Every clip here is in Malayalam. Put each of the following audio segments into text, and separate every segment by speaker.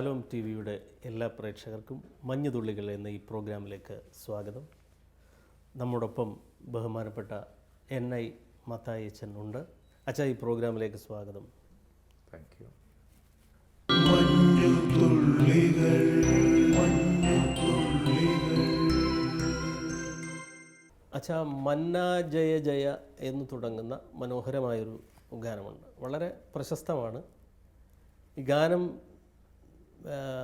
Speaker 1: ശാലോം ടി വിയുടെ എല്ലാ പ്രേക്ഷകർക്കും മഞ്ഞുതുള്ളികൾ എന്ന ഈ പ്രോഗ്രാമിലേക്ക് സ്വാഗതം. നമ്മോടൊപ്പം ബഹുമാനപ്പെട്ട എൻ ഐ മത്തായച്ചൻ ഉണ്ട്. അച്ഛാ ഈ പ്രോഗ്രാമിലേക്ക് സ്വാഗതം.
Speaker 2: താങ്ക് യു
Speaker 1: അച്ഛാ മന്ന ജയ ജയ എന്ന് തുടങ്ങുന്ന മനോഹരമായൊരു ഗാനമുണ്ട്. വളരെ പ്രശസ്തമാണ്. ഈ ഗാനം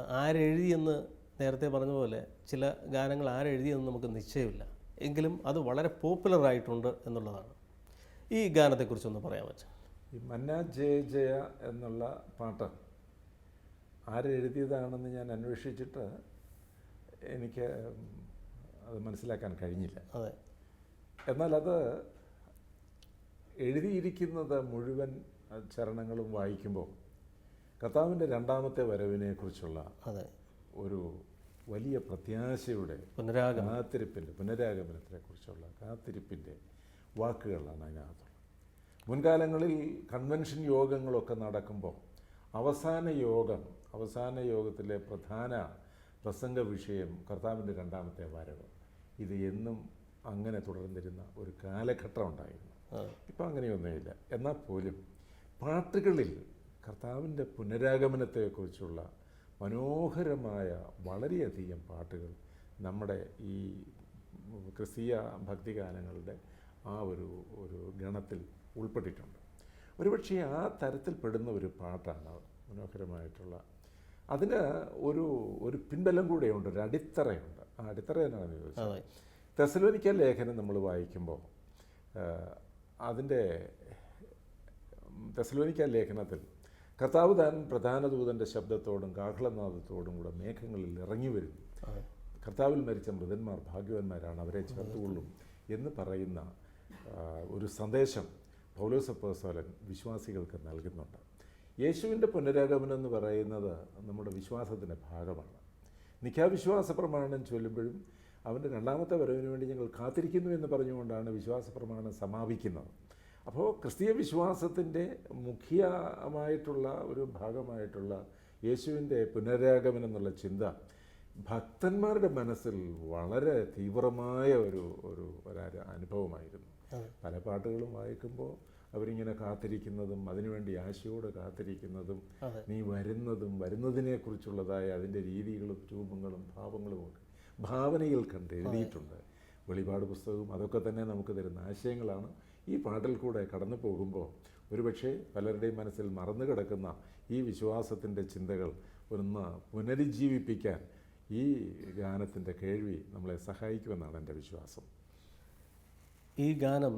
Speaker 1: ആരെഴുതിയെന്ന് നേരത്തെ പറഞ്ഞ പോലെ ചില ഗാനങ്ങൾ ആരെഴുതിയെന്ന് നമുക്ക് നിശ്ചയമില്ല. എങ്കിലും അത് വളരെ പോപ്പുലർ ആയിട്ടുണ്ട് എന്നുള്ളതാണ്. ഈ ഗാനത്തെക്കുറിച്ചൊന്ന് പറയാൻ വെച്ചാൽ
Speaker 2: ഈ മന്ന ജയ ജയ എന്നുള്ള പാട്ട് ആരെഴുതിയതാണെന്ന് ഞാൻ അന്വേഷിച്ചിട്ട് എനിക്ക് അത് മനസ്സിലാക്കാൻ കഴിഞ്ഞില്ല.
Speaker 1: അതെ.
Speaker 2: എന്നാൽ അത് എഴുതിയിരിക്കുന്നത് മുഴുവൻ ചരണങ്ങളും വായിക്കുമ്പോൾ കർത്താവിന്റെ രണ്ടാമത്തെ വരവിനെക്കുറിച്ചുള്ള
Speaker 1: അതെ.
Speaker 2: ഒരു വലിയ പ്രത്യാശയുടെ കാത്തിരിപ്പിന്റെ പുനരാഗമനത്തെക്കുറിച്ചുള്ള കാത്തിരിപ്പിന്റെ വാക്കുകളാണ് അതിനകത്തുള്ളത്. മുൻകാലങ്ങളിൽ കൺവെൻഷൻ യോഗങ്ങളൊക്കെ നടക്കുമ്പോൾ അവസാന യോഗം അവസാന യോഗത്തിലെ പ്രധാന പ്രസംഗ വിഷയം കർത്താവിന്റെ രണ്ടാമത്തെ വരവ്. ഇത് എന്നും അങ്ങനെ തുടർന്നിരുന്ന ഒരു കാലഘട്ടം ഉണ്ടായിരുന്നു. ഇപ്പം അങ്ങനെയൊന്നുമില്ല. എന്നാൽ പോലും പാട്ടുകളിൽ കർത്താവിന്റെ പുനരാഗമനത്തെക്കുറിച്ചുള്ള മനോഹരമായ വളരെയധികം പാട്ടുകൾ നമ്മുടെ ഈ ക്രിസ്തീയ ഭക്തിഗാനങ്ങളുടെ ആ ഒരു ഒരു ഗണത്തിൽ ഉൾപ്പെട്ടിട്ടുണ്ട്. ഒരുപക്ഷെ ആ തരത്തിൽപ്പെടുന്ന ഒരു പാട്ടാണ് മനോഹരമായിട്ടുള്ള. അതിന് ഒരു ഒരു പിൻബലം കൂടെയുണ്ട് ഒരു അടിത്തറയുണ്ട്. ആ അടിത്തറ എന്നാണ്
Speaker 1: ചോദിച്ചത്
Speaker 2: തെസലോനിക്ക ലേഖനം നമ്മൾ വായിക്കുമ്പോൾ അതിന്റെ തെസലോനിക്ക ലേഖനത്തിൽ കർത്താവ് താൻ പ്രധാന ദൂതന്റെ ശബ്ദത്തോടും കാഹളനാദത്തോടും കൂടെ മേഘങ്ങളിൽ ഇറങ്ങി വരുന്നു. കർത്താവിൽ മരിച്ച മൃതന്മാർ ഭാഗ്യവാന്മാരാണ്. അവരെ ചേർത്തുകൊള്ളും എന്ന് പറയുന്ന ഒരു സന്ദേശം പൗലോസപ്പോസോലൻ വിശ്വാസികൾക്ക് നൽകുന്നുണ്ട്. യേശുവിന്റെ പുനരാഗമനം എന്ന് പറയുന്നത് നമ്മുടെ വിശ്വാസത്തിന്റെ ഭാഗമാണ്. നിഖ്യാവിശ്വാസ പ്രമാണം ചൊല്ലുമ്പോഴും അവന്റെ രണ്ടാമത്തെ വരവിന് വേണ്ടി ഞങ്ങൾ കാത്തിരിക്കുന്നു എന്ന് പറഞ്ഞുകൊണ്ടാണ് വിശ്വാസ പ്രമാണം സമാപിക്കുന്നത്. അപ്പോൾ ക്രിസ്തീയ വിശ്വാസത്തിന്റെ മുഖ്യമായിട്ടുള്ള ഒരു ഭാഗമായിട്ടുള്ള യേശുവിന്റെ പുനരാഗമനം എന്നുള്ള ചിന്ത ഭക്തന്മാരുടെ മനസ്സിൽ വളരെ തീവ്രമായ ഒരു ഒരു അനുഭവമായിരുന്നു. പല പാട്ടുകളും വായിക്കുമ്പോൾ അവരിങ്ങനെ കാത്തിരിക്കുന്നതും അതിനുവേണ്ടി ആശയോടെ കാത്തിരിക്കുന്നതും നീ വരുന്നതും വരുന്നതിനെക്കുറിച്ചുള്ളതായ അതിന്റെ രീതികളും രൂപങ്ങളും ഭാവങ്ങളും ഒക്കെ ഭാവനയിൽ കണ്ട് എഴുതിയിട്ടുണ്ട്. വെളിപാട് പുസ്തകവും അതൊക്കെ തന്നെ നമുക്ക് തരുന്ന ആശയങ്ങളാണ്. ഈ പാട്ടിൽ കൂടെ കടന്നു പോകുമ്പോൾ ഒരുപക്ഷെ പലരുടെയും മനസ്സിൽ മറന്നു കിടക്കുന്ന ഈ വിശ്വാസത്തിന്റെ ചിന്തകൾ ഒന്ന് പുനരുജ്ജീവിപ്പിക്കാൻ ഈ ഗാനത്തിന്റെ കേൾവി നമ്മളെ സഹായിക്കുമെന്നാണ് എന്റെ വിശ്വാസം.
Speaker 1: ഈ ഗാനം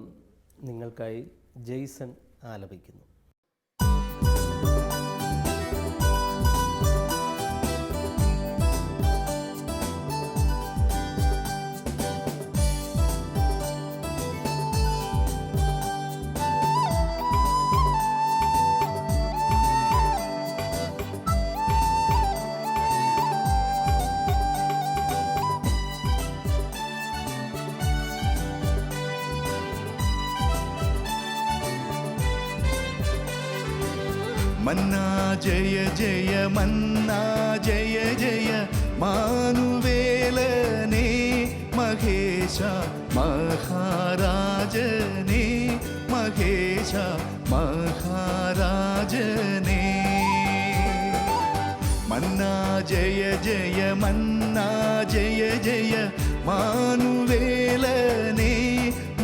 Speaker 1: നിങ്ങൾക്കായി ജെയ്സൺ ആലപിക്കുന്നു.
Speaker 3: മന്നാ ജയ ജയ മന്നാ ജയ ജയ മാനുവേലനേ മഹേശ മഹാരാജനേ മഹേശ മഹാരാജനേ മന്നാ ജയ ജയ മന്നാ ജയ ജയ മാനുവേലനേ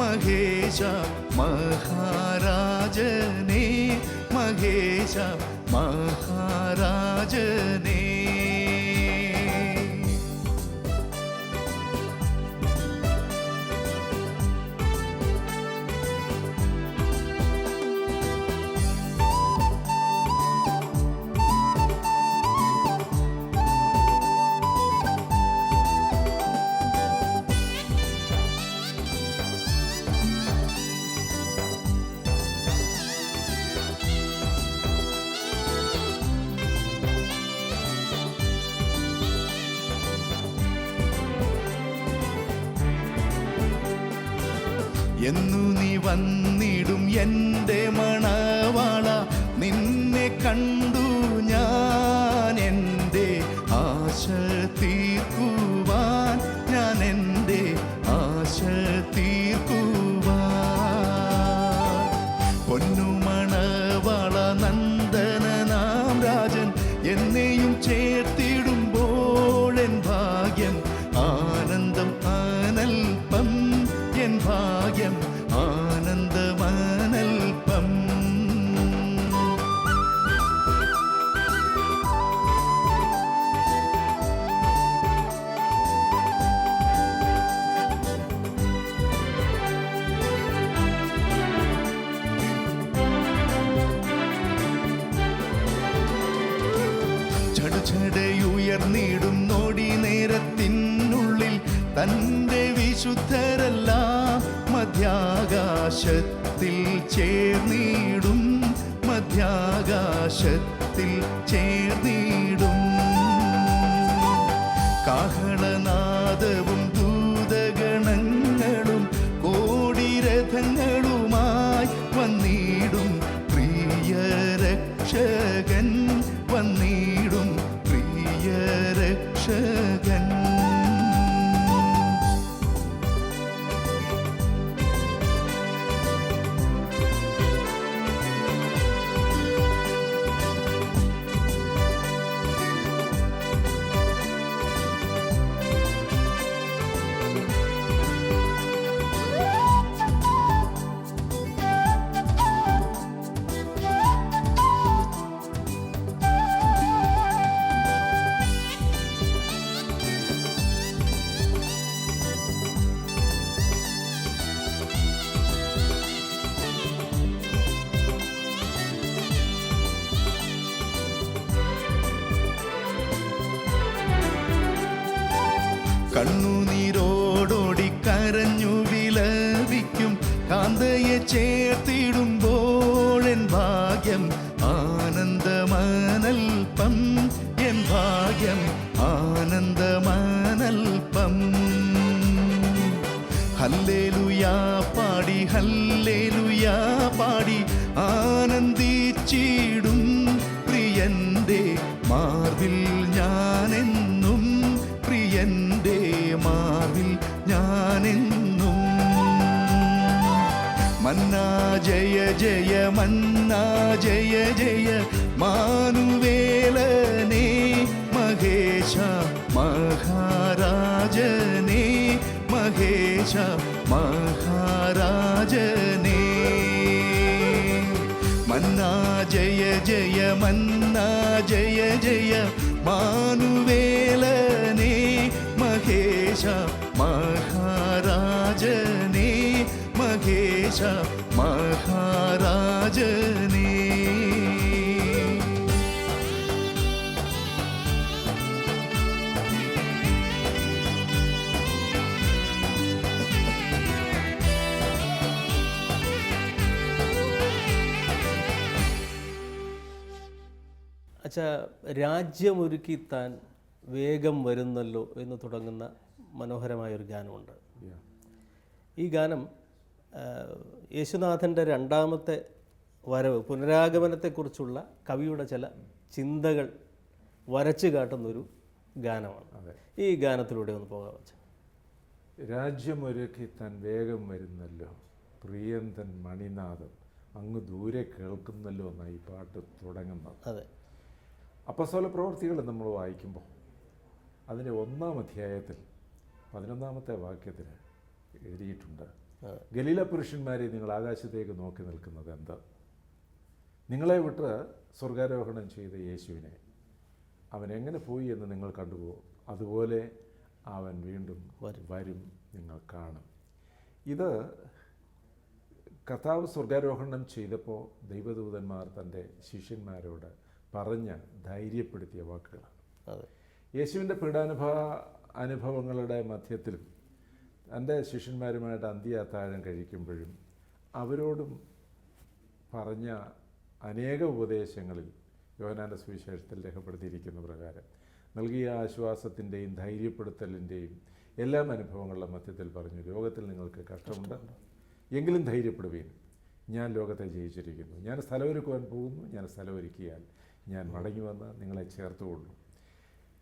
Speaker 3: മഹേശ മഹാരാജനേ മഹേശ മഹാരാജനേ. വന്നിടും എന്റെ മണവാള. നിന്നെ കണ്ടു ഞാൻ ചേർന്നിടും മധ്യാകാശത്തിൽ ചേർന്നിടും. കാഹളനാദവും എൻ ഭാഗ്യം ആനന്ദമാനൽപ്പം. എൻ ഭാഗ്യം ആനന്ദമാനൽപ്പം. ഹല്ലേലുയാ. മന്നാ ജയ ജയ മന്നാ ജയ ജയ മാനുവേലനേ മഹേശ മഹാരാജനേ മഹേശ മഹാരാജനേ മന്നാ ജയ ജയ മന്നാ ജയ ജയ മാനുവേലനേ മഹാരാജനേ.
Speaker 1: അച്ഛാ രാജ്യമൊരുക്കി താൻ വേഗം വരുന്നല്ലോ എന്ന് തുടങ്ങുന്ന മനോഹരമായൊരു ഗാനമുണ്ട്. ഈ ഗാനം യേശുനാഥന്റെ രണ്ടാമത്തെ വരവ് പുനരാഗമനത്തെക്കുറിച്ചുള്ള കവിയുടെ ചില ചിന്തകൾ വരച്ചു കാട്ടുന്നൊരു ഗാനമാണ്. ഈ ഗാനത്തിലൂടെ ഒന്ന് പോകാൻ വെച്ചാൽ
Speaker 2: രാജ്യമൊരുക്കി താൻ വേഗം വരുന്നല്ലോ. പ്രിയന്തൻ മണിനാഥം അങ്ങ് ദൂരെ കേൾക്കുന്നല്ലോ എന്നാണ് ഈ പാട്ട് തുടങ്ങുന്നത്.
Speaker 1: അതെ.
Speaker 2: അപ്പസ്വല പ്രവൃത്തികൾ നമ്മൾ വായിക്കുമ്പോൾ അതിന്റെ ഒന്നാം അധ്യായത്തിൽ പതിനൊന്നാമത്തെ വാക്യത്തിൽ എഴുതിയിട്ടുണ്ട്. ഗലീല പുരുഷന്മാരെ നിങ്ങൾ ആകാശത്തേക്ക് നോക്കി നിൽക്കുന്നത് എന്ത്? നിങ്ങളെ വിട്ട് സ്വർഗാരോഹണം ചെയ്ത യേശുവിനെ അവൻ എങ്ങനെ പോയി എന്ന് നിങ്ങൾ കണ്ടുപോകും അതുപോലെ അവൻ വീണ്ടും
Speaker 1: വരും.
Speaker 2: നിങ്ങൾ കാണും. ഇത് കർത്താവ് സ്വർഗാരോഹണം ചെയ്തപ്പോൾ ദൈവദൂതന്മാർ തന്റെ ശിഷ്യന്മാരോട് പറഞ്ഞ് ധൈര്യപ്പെടുത്തിയ വാക്കുകളാണ്. യേശുവിന്റെ പീഡാനുഭവ അനുഭവങ്ങളുടെ മധ്യത്തിലും തന്റെ ശിഷ്യന്മാരുമായിട്ട് അന്ത്യ അത്താഴം കഴിക്കുമ്പോഴും അവരോടും പറഞ്ഞ അനേക ഉപദേശങ്ങളിൽ യോഹനാന്റെ സുവിശേഷത്തിൽ രേഖപ്പെടുത്തിയിരിക്കുന്ന പ്രകാരം നൽകിയ ആശ്വാസത്തിന്റെയും ധൈര്യപ്പെടുത്തലിന്റെയും എല്ലാം അനുഭവങ്ങളുടെ മധ്യത്തിൽ പറഞ്ഞു. ലോകത്തിൽ നിങ്ങൾക്ക് കഷ്ടമുണ്ട്. എങ്കിലും ധൈര്യപ്പെടുവീൻ. ഞാൻ ലോകത്തെ ജയിച്ചിരിക്കുന്നു. ഞാൻ സ്ഥലമൊരുക്കുവാൻ പോകുന്നു. ഞാൻ സ്ഥലമൊരുക്കിയാൽ ഞാൻ മടങ്ങി വന്ന് നിങ്ങളെ ചേർത്തുകൊള്ളു.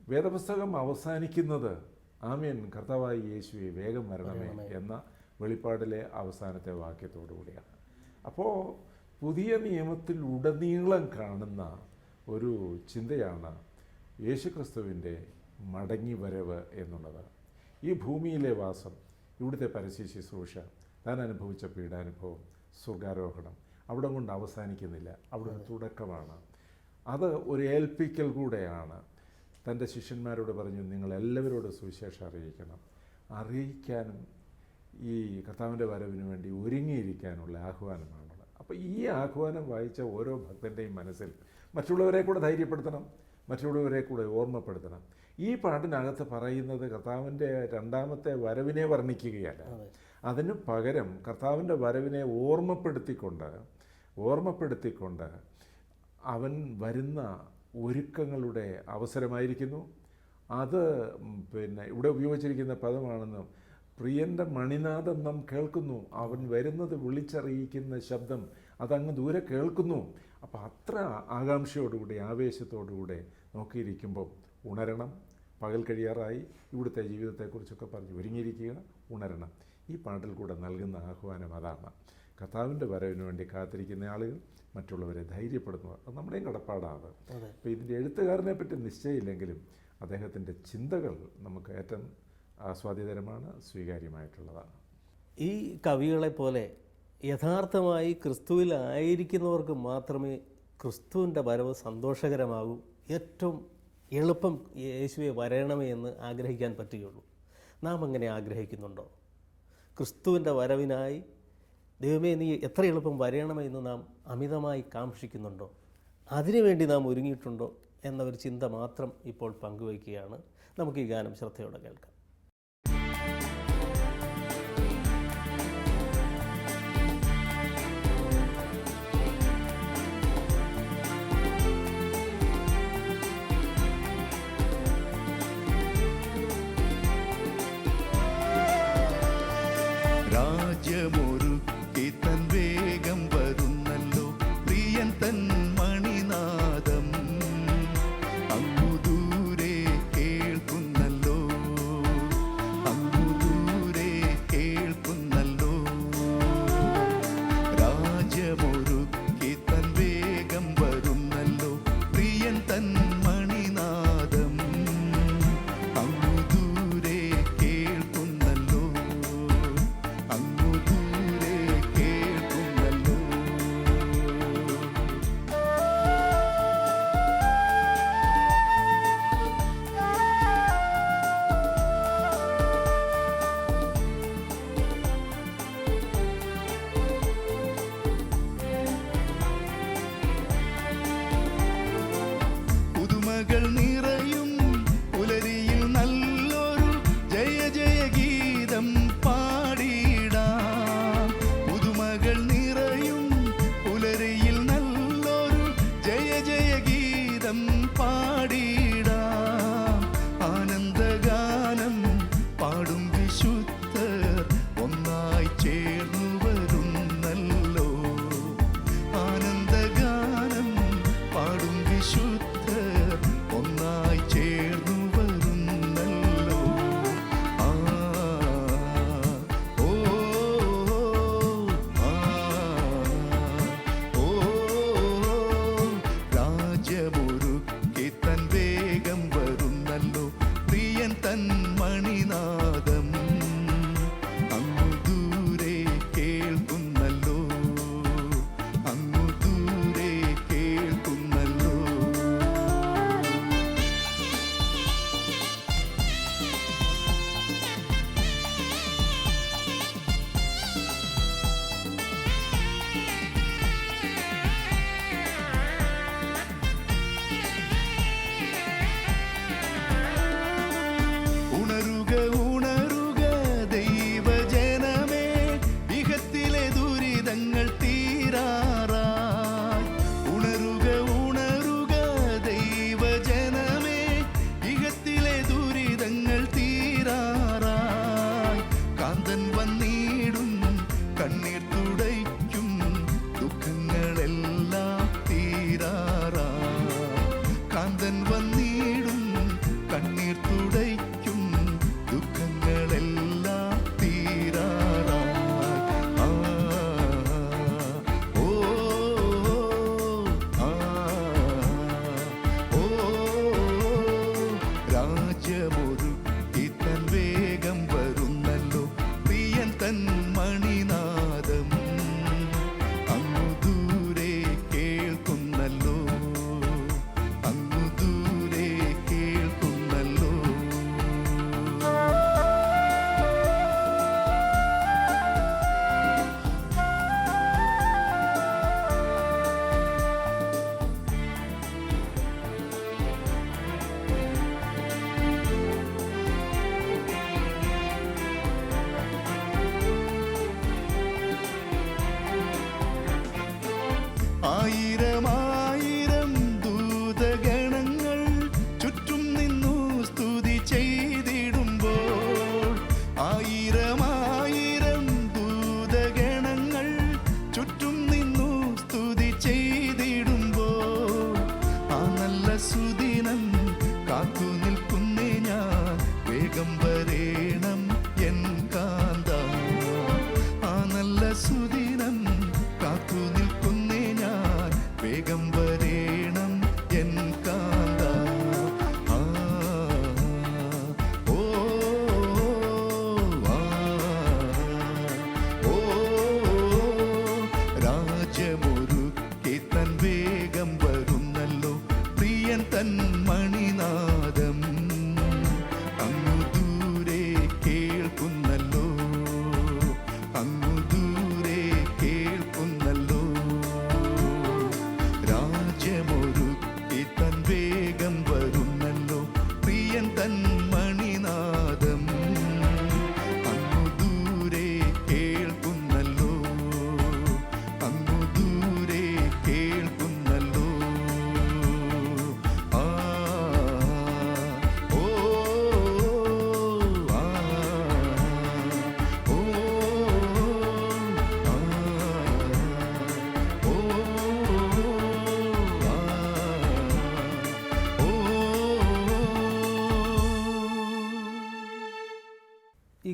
Speaker 2: വേദപുസ്തകം അവസാനിക്കുന്നത് ആമേൻ. കർത്താവായ യേശുവെ വേഗം വരണമേ എന്ന വെളിപ്പാടിലെ അവസാനത്തെ വാക്യത്തോടു കൂടിയാണ് അപ്പോൾ പുതിയ നിയമത്തിൽ ഉടനീളം കാണുന്ന ഒരു ചിന്തയാണ് യേശുക്രിസ്തുവിന്റെ മടങ്ങി വരവ് എന്നുള്ളത്. ഈ ഭൂമിയിലെ വാസം ഇവിടുത്തെ പരസ്യ ശുശ്രൂഷ താൻ അനുഭവിച്ച പീഡാനുഭവം സ്വർഗാരോഹണം അവിടെ കൊണ്ട് അവസാനിക്കുന്നില്ല അവിടെ ഒരു തുടക്കമാണ്. അത് ഒരു ഏൽപ്പിക്കൽ കൂടെയാണ്. തന്റെ ശിഷ്യന്മാരോട് പറഞ്ഞു നിങ്ങൾ എല്ലാവരോടും സുവിശേഷം അറിയിക്കണം. അറിയിക്കാനും ഈ കർത്താവിന്റെ വരവിന് വേണ്ടി ഒരുങ്ങിയിരിക്കാനുള്ള ആഹ്വാനമാണുള്ളത്. അപ്പോൾ ഈ ആഹ്വാനം വായിച്ച ഓരോ ഭക്തന്റെയും മനസ്സിൽ മറ്റുള്ളവരെ കൂടെ ധൈര്യപ്പെടുത്തണം മറ്റുള്ളവരെ കൂടെ ഓർമ്മപ്പെടുത്തണം. ഈ പാട്ടിനകത്ത് പറയുന്നത് കർത്താവിന്റെ രണ്ടാമത്തെ വരവിനെ വർണിക്കുകയല്ല. അതിന് പകരം കർത്താവിന്റെ വരവിനെ ഓർമ്മപ്പെടുത്തിക്കൊണ്ട് ഓർമ്മപ്പെടുത്തിക്കൊണ്ട് അവൻ വരുന്ന ഒരുക്കങ്ങളുടെ അവസരമായിരിക്കുന്നു. അത് പിന്നെ ഇവിടെ ഉപയോഗിച്ചിരിക്കുന്ന പദമാണെന്ന് പ്രിയന്റെ മണിനാഥം നാം കേൾക്കുന്നു. അവൻ വരുന്നത് വിളിച്ചറിയിക്കുന്ന ശബ്ദം അതങ്ങ് ദൂരെ കേൾക്കുന്നു. അപ്പോൾ അത്ര ആകാംക്ഷയോടുകൂടി ആവേശത്തോടുകൂടെ നോക്കിയിരിക്കുമ്പോൾ ഉണരണം. പകൽ കഴിയാറായി. ഇവിടുത്തെ ജീവിതത്തെക്കുറിച്ചൊക്കെ പറഞ്ഞ് ഒരുങ്ങിയിരിക്കുക ഉണരണം. ഈ പാട്ടിൽ കൂടെ നൽകുന്ന ആഹ്വാനം അതാണ്. കർത്താവിന്റെ വരവിന് വേണ്ടി കാത്തിരിക്കുന്ന ആളുകൾ മറ്റുള്ളവരെ ധൈര്യപ്പെടുന്നത് അത് നമ്മുടെയും കടപ്പാടാണ്. അപ്പോൾ ഇതിന്റെ എഴുത്തുകാരനെ പറ്റി നിശ്ചയമില്ലെങ്കിലും അദ്ദേഹത്തിന്റെ ചിന്തകൾ നമുക്ക് ഏറ്റവും ആസ്വാദ്യകരമാണ് സ്വീകാര്യമായിട്ടുള്ളതാണ്.
Speaker 3: ഈ കവികളെ പോലെ യഥാർത്ഥമായി ക്രിസ്തുവിലായിരിക്കുന്നവർക്ക് മാത്രമേ ക്രിസ്തുവിന്റെ വരവ് സന്തോഷകരമാകൂ. ഏറ്റവും എളുപ്പം യേശുവെ വരയണമേ എന്ന് ആഗ്രഹിക്കാൻ പറ്റുകയുള്ളൂ. നാം അങ്ങനെ ആഗ്രഹിക്കുന്നുണ്ടോ? ക്രിസ്തുവിന്റെ വരവിനായി ദൈവമേ നീ എത്ര എളുപ്പം വരയണമേ എന്ന് നാം അമിതമായി കാക്ഷിക്കുന്നുണ്ടോ? അതിനുവേണ്ടി നാം ഒരുങ്ങിയിട്ടുണ്ടോ? എന്ന ഒരു ചിന്ത മാത്രം ഇപ്പോൾ പങ്കുവയ്ക്കുകയാണ്. നമുക്ക് ഈ ഗാനം ശ്രദ്ധയോടെ കേൾക്കാം.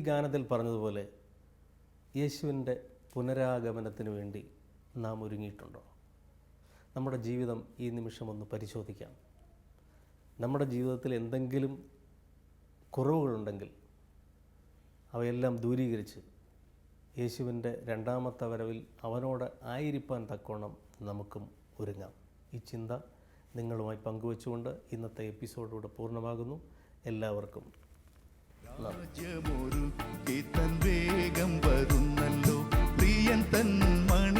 Speaker 1: ഗാനത്തിൽ പറഞ്ഞതുപോലെ യേശുവിന്റെ പുനരാഗമനത്തിന് വേണ്ടി നാം ഒരുങ്ങിയിട്ടുണ്ടോ? നമ്മുടെ ജീവിതം ഈ നിമിഷം ഒന്ന് പരിശോധിക്കാം. നമ്മുടെ ജീവിതത്തിൽ എന്തെങ്കിലും കുറവുകളുണ്ടെങ്കിൽ അവയെല്ലാം ദൂരീകരിച്ച് യേശുവിന്റെ രണ്ടാമത്തെ വരവിൽ അവനോട് ആയിരിക്കാൻ തക്കോണം നമുക്കും ഒരുങ്ങാം. ഈ ചിന്ത നിങ്ങളുമായി പങ്കുവച്ചുകൊണ്ട് ഇന്നത്തെ എപ്പിസോഡിലൂടെ പൂർണമാകുന്നു. എല്ലാവർക്കും
Speaker 3: വേഗം വരുന്നല്ലോ. പ്രിയൻ തൻ മണിനാ